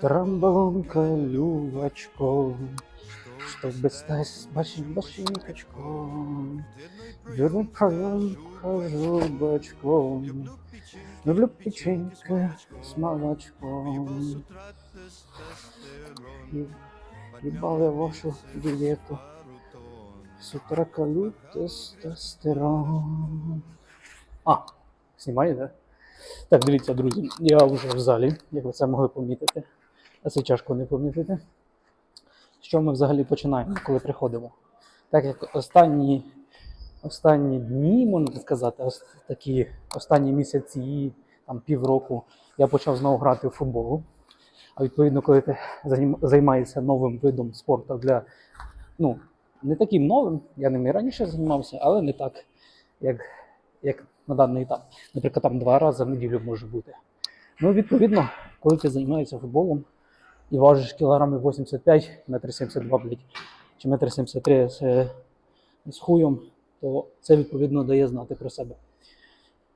Трамбовка, Любочко, чтобы стать большим ботинкачком. Люблю коленку, Любочком, люблю печенька с молочком. И- Ебал я вашу диету, с утра колю тестостерон. А, знімає, да? Так, дивіться, друзі, я вже в залі, як ви це могли помітити. А це тяжко не помітити. З чого ми взагалі починаємо, коли приходимо? Так як останні, останні дні, можна сказати, ос- такі останні місяці, там півроку, я почав знову грати в футбол. А відповідно, коли ти займаєшся новим видом спорту для ну, не таким новим, я ним і раніше займався, але не так, як, як на даний етап. Наприклад, там два рази в неділю може бути. Ну, відповідно, коли ти займаєшся футболом і важиш кілограми 85, метр 72, блядь, чи метр 73 з, е, з хуєм, то це відповідно дає знати про себе.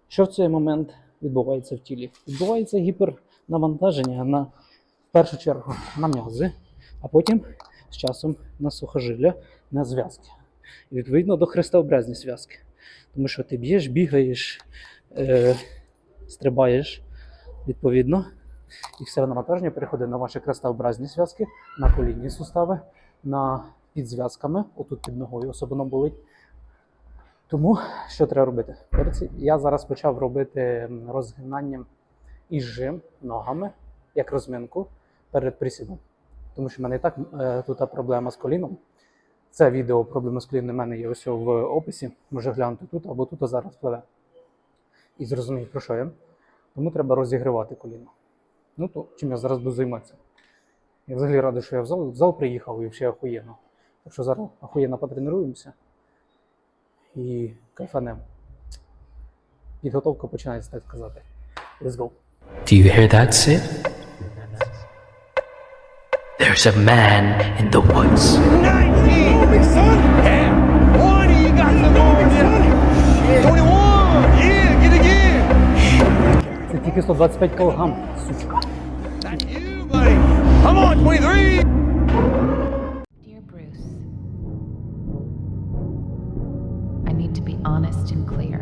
Що в цей момент відбувається в тілі? Відбувається гіпернавантаження на в першу чергу на м'язи, а потім з часом на сухожилля, на зв'язки. І відповідно до хрестообразні зв'язки. Тому що ти б'єш, бігаєш, е, стрибаєш, відповідно, і все навантаження переходить на ваші крестообразні зв'язки, на колінні сустави, на під зв'язками, отут під ногою особливо болить. Тому що треба робити? Я зараз почав робити м, розгинання і жим ногами, як розминку перед присідом. Тому що в мене і так е, тут проблема з коліном. Це відео проблеми з коліном у мене є ось в описі. Може глянути тут або тут а зараз пливе. І зрозуміти, про що я. Тому треба розігрівати коліно. Ну то чим я зараз буду займатися. Я взагалі радий, що я в зал, в зал приїхав і ще охуєнно. Так що зараз охуєнно потренуємося і кайфанемо. Підготовка починається, так сказати. Let's go. Do you hear that, Sid? There's a man in the woods. 19! son! Yeah! 20! You got some over there! 21! Yeah! Get again! Це тільки 125 кг, сучка. Come on, 23! Dear Bruce, I need to be honest and clear.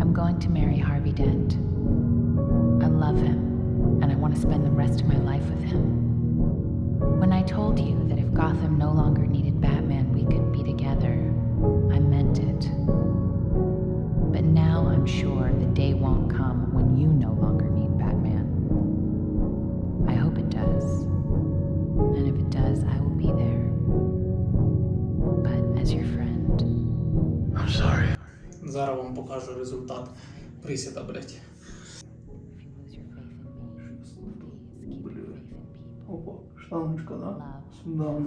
I'm going to marry Harvey Dent. I love him, and I want to spend the rest of my life with him. When I told you that if Gotham no longer needed as your friend, I'm sorry. Зараз вам покажу результат присіда, блядь. Опа, штаночка, да? Сюда.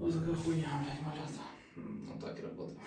Ось така хуйня, блядь, малята. Ну так і робота.